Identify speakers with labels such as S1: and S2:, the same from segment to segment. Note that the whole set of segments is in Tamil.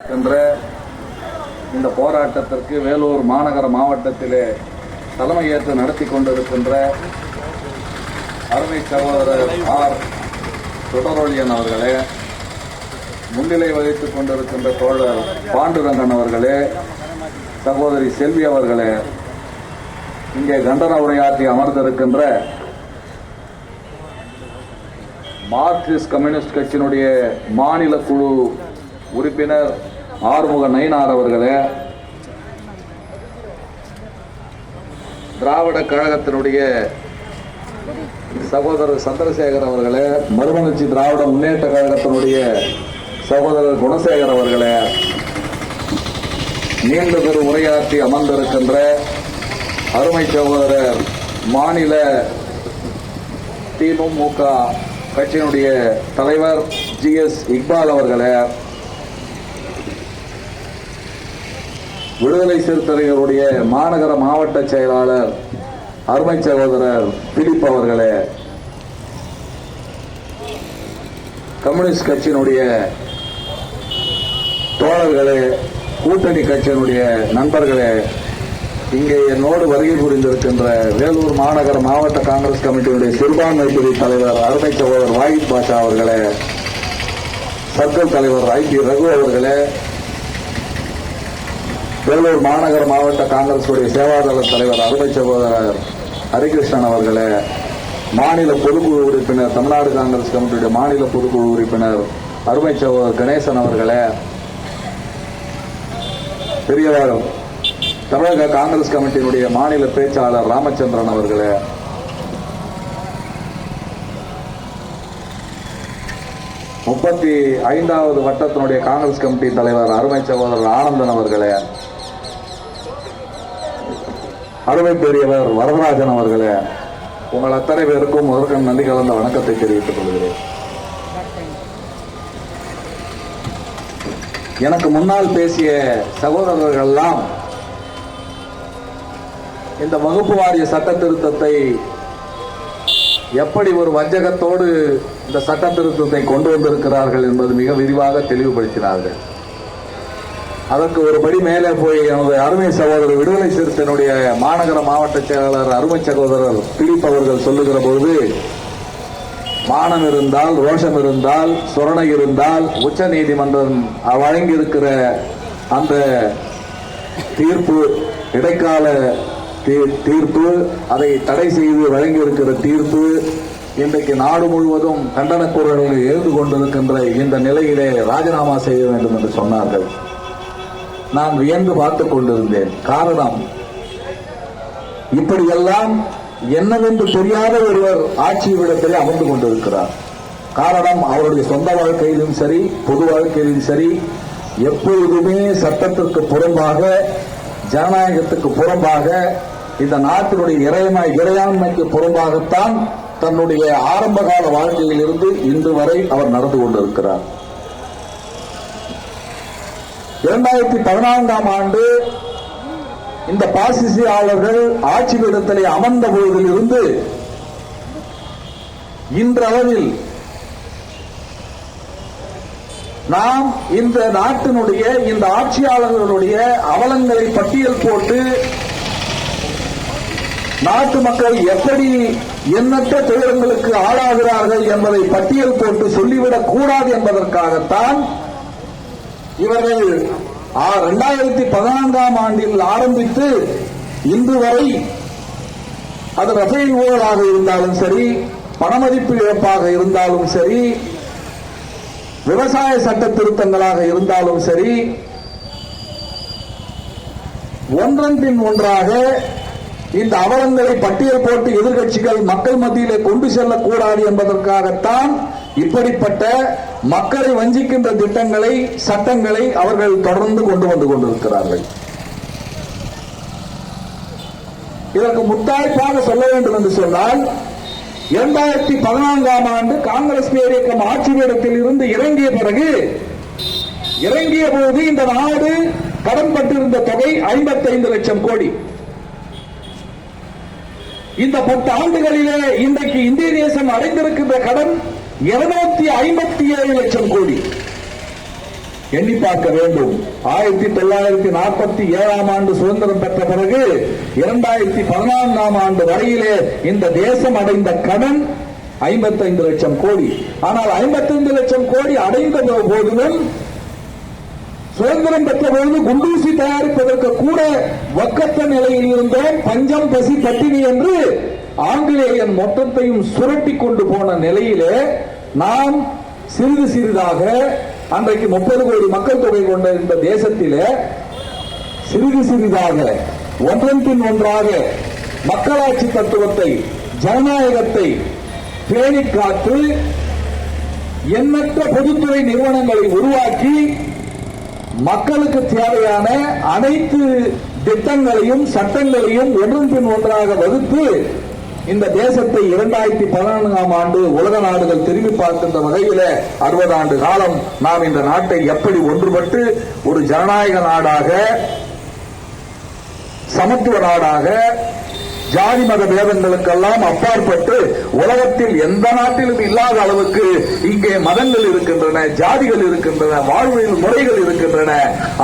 S1: என்ற இந்த போராட்டத்திற்கு வேலூர் மாநகர மாவட்டத்திலே தலைமையேற்று நடத்தி கொண்டிருக்கின்ற அருமை சகோதரர் ஆர் சுடரொழியன் அவர்களே முன்னிலை வகித்துக் கொண்டிருக்கின்ற தோழர் பாண்டுரங்கன் அவர்களே சகோதரி செல்வி அவர்களே இங்கே கண்டன உரையாற்றி அமர்ந்திருக்கின்ற மார்க்சிஸ்ட் கம்யூனிஸ்ட் கட்சியினுடைய மாநில குழு உறுப்பினர் ஆறுமுக நயினார் அவர்களே திராவிட கழகத்தினுடைய சகோதரர் சந்திரசேகர் அவர்களே மறுமலர்ச்சி திராவிட முன்னேற்ற கழகத்தினுடைய சகோதரர் குணசேகர் அவர்களே நீண்ட பெரு உரையாற்றி அமர்ந்திருக்கின்ற அருமை சகோதரர் மாநில திமுக கட்சியினுடைய தலைவர் ஜி எஸ் இக்பால் அவர்களே விடுதலை சிறுத்தைகளுடைய மாநகர மாவட்ட செயலாளர் அருமை சகோதரர் பிலிப் அவர்களே கம்யூனிஸ்ட் கட்சியினுடைய தோழர்களே கூட்டணி கட்சியினுடைய நண்பர்களே இங்கே என்னோடு வருகை புரிந்திருக்கின்ற வேலூர் மாநகர மாவட்ட காங்கிரஸ் கமிட்டியுடைய சிறுபான்மை பிரிவு தலைவர் அருமை சகோதரர் வாயித் பாஷா அவர்களே சர்க்கிள் தலைவர் ஐ பி ரகு அவர்களே வேலூர் மாநகர மாவட்ட காங்கிரஸுடைய சேவாதள தலைவர் அருமை சகோதரர் ஹரிகிருஷ்ணன் அவர்களே மாநில பொதுக்குழு உறுப்பினர் தமிழ்நாடு காங்கிரஸ் கமிட்டியுடைய மாநில பொதுக்குழு உறுப்பினர் அருமை சகோதரர் கணேசன் அவர்களே பெரியவர் தமிழக காங்கிரஸ் கமிட்டியினுடைய மாநில பேச்சாளர் ராமச்சந்திரன் அவர்களே முப்பத்தி ஐந்தாவது வட்டத்தினுடைய காங்கிரஸ் கமிட்டி தலைவர் அருமை சகோதரர் ஆனந்தன் அவர்களே அருமை பெரியவர் வரதராஜன் அவர்களே உங்கள் அத்தனை பேருக்கும் முதற்கண் நன்றி கலந்த வணக்கத்தை தெரிவித்துக் கொள்கிறேன். எனக்கு முன்னால் பேசிய சகோதரர்கள் எல்லாம் இந்த வகுப்பு வாரிய சட்ட திருத்தத்தை எப்படி ஒரு வஞ்சகத்தோடு இந்த சட்ட திருத்தத்தை கொண்டு வந்திருக்கிறார்கள் என்பது மிக விரிவாக தெளிவுபடுத்தினார்கள். அதற்கு ஒருபடி மேலே போய் எனது அருமை சகோதரர் விடுதலை சிறுத்தையினுடைய மாநகர மாவட்ட செயலாளர் அருமை சகோதரர் பிலிப் அவர்கள் சொல்லுகிற பொழுது மானம் இருந்தால் ரோஷம் இருந்தால் சுரணை இருந்தால் உச்ச நீதிமன்றம் வழங்கியிருக்கிற அந்த தீர்ப்பு இடைக்கால தீர்ப்பு அதை தடை செய்து வழங்கியிருக்கிற தீர்ப்பு இன்றைக்கு நாடு முழுவதும் கண்டன குரல்கள் எழுந்து கொண்டிருக்கின்ற இந்த நிலையிலே ராஜினாமா செய்ய வேண்டும் என்று சொன்னார்கள். நான் வியந்து பார்த்துக் கொண்டிருந்தேன். காரணம் இப்படியெல்லாம் என்னவென்று தெரியாத ஒருவர் ஆட்சியிடத்திலே அமர்ந்து கொண்டிருக்கிறார். காரணம் அவருடைய சொந்த வாழ்க்கையிலும் சரி பொது வாழ்க்கையிலும் சரி எப்பொழுதுமே சட்டத்திற்கு புறம்பாக ஜனநாயகத்துக்கு புறம்பாக இந்த நாட்டினுடைய இறைமை இறையாண்மைக்கு புறம்பாகத்தான் தன்னுடைய ஆரம்பகால வாழ்க்கையில் இருந்து இன்று வரை அவர் நடந்து கொண்டிருக்கிறார். இரண்டாயிரத்தி பதினான்காம் ஆண்டு இந்த பாசிசியாளர்கள் ஆட்சி பீடத்திலே அமர்ந்த போதிலிருந்து இன்றளவில் நாம் இந்த நாட்டினுடைய இந்த ஆட்சியாளர்களுடைய அவலங்களை பட்டியல் போட்டு நாட்டு மக்கள் எப்படி எண்ணற்ற துயரங்களுக்கு ஆளாகிறார்கள் என்பதை பட்டியல் போட்டு சொல்லிவிடக் கூடாது என்பதற்காகத்தான் இவர்கள் இரண்டாயிரத்தி பதினான்காம் ஆண்டில் ஆரம்பித்து இன்று வரை அது ரஃபேல் ஊழலாக இருந்தாலும் சரி பணமதிப்பு இழப்பாக இருந்தாலும் சரி விவசாய சட்ட திருத்தங்களாக இருந்தாலும் சரி ஒன்றன் பின் ஒன்றாக இந்த அவலங்களை பட்டியல் போட்டு எதிர்கட்சிகள் மக்கள் மத்தியிலே கொண்டு செல்லக்கூடாது என்பதற்காகத்தான் இப்படிப்பட்ட மக்களை வஞ்சிக்கின்ற திட்டங்களை சட்டங்களை அவர்கள் தொடர்ந்து கொண்டு வந்து கொண்டிருக்கிறார்கள். இதற்கு முத்தாய்ப்பாக சொல்ல வேண்டும் என்று சொன்னால் இரண்டாயிரத்தி பதினான்காம் ஆண்டு காங்கிரஸ் பேரியக்கம் ஆட்சி பீடத்தில் இருந்து இறங்கிய பிறகு இறங்கிய போது இந்த நாடு கடன்பட்டிருந்த தொகை ஐம்பத்தைந்து லட்சம் கோடி. இந்த பத்து ஆண்டுகளிலே இன்றைக்கு இந்திய தேசம் அடைந்திருக்கின்ற கடன் இருநூத்தி ஐம்பத்தி ஏழு லட்சம் கோடி. எண்ணி பார்க்க வேண்டும். ஆயிரத்தி தொள்ளாயிரத்தி நாற்பத்தி ஏழாம் ஆண்டு சுதந்திரம் பெற்ற பிறகு இரண்டாயிரத்தி பதினான்காம் ஆண்டு வரையிலே இந்த தேசம் அடைந்த கடன் ஐம்பத்தைந்து லட்சம் கோடி. ஆனால் ஐம்பத்தைந்து லட்சம் கோடி அடைந்த போதிலும் சுதந்திரம் பெற்ற பொழுது குண்டூசி தயாரிப்பதற்கு கூட வக்கத்த நிலையில் இருந்தோம். பஞ்சம் பசி பட்டினி என்று ஆங்கிலேயன் மொத்தத்தையும் சுரட்டி கொண்டு போன நிலையிலே நாம் சிறிது சிறிதாக அன்றைக்கு முப்பது கோடி மக்கள் தொகை கொண்ட இந்த தேசத்திலே சிறிது சிறிதாக ஒன்றன் பின் ஒன்றாக மக்களாட்சி தத்துவத்தை ஜனநாயகத்தை பேணி காத்து எண்ணற்ற பொதுத்துறை நிறுவனங்களை உருவாக்கி மக்களுக்கு தேவையான அனைத்து திட்டங்களையும் சட்டங்களையும் ஒன்றன் பின் ஒன்றாக வகுத்து இந்த தேசத்தை இரண்டாயிரத்தி பதினான்காம் ஆண்டு உலக நாடுகள் திரும்பி பார்க்கின்ற வகையில அறுபது ஆண்டு காலம் நாம் இந்த நாட்டை எப்படி ஒன்றுபட்டு ஒரு ஜனநாயக நாடாக சமத்துவ நாடாக ஜாதி மத பேதங்களுக்கெல்லாம் அப்பாற்பட்டு உலகத்தில் எந்த நாட்டிலும் இல்லாத அளவுக்கு இங்கே மதங்கள் இருக்கின்றன ஜாதிகள் இருக்கின்றன வாழ்வியல் முறைகள் இருக்கின்றன.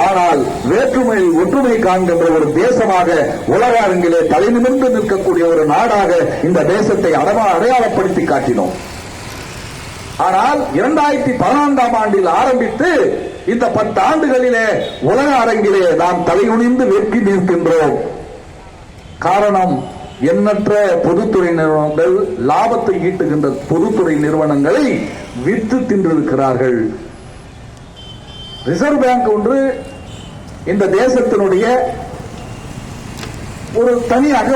S1: ஆனால் வேற்றுமையில் ஒற்றுமை காண்கின்ற ஒரு தேசமாக உலக அரங்கிலே தலைநிமிர்ந்து நிற்கக்கூடிய ஒரு நாடாக இந்த தேசத்தை அடமா அடையாளப்படுத்தி காட்டினோம். ஆனால் இரண்டாயிரத்தி பதினான்காம் ஆண்டில் ஆரம்பித்து இந்த பத்து ஆண்டுகளிலே உலக அரங்கிலே நாம் தலைகுனிந்து வெற்றி நிற்கின்றோம். காரணம் எண்ணற்ற பொதுத்துறை நிறுவனங்கள் லாபத்தை ஈட்டுகின்ற பொதுத்துறை நிறுவனங்களை விற்று தின்றிருக்கிறார்கள். ரிசர்வ் பேங்க் ஒன்று இந்த தேசத்தினுடைய ஒரு தனி அக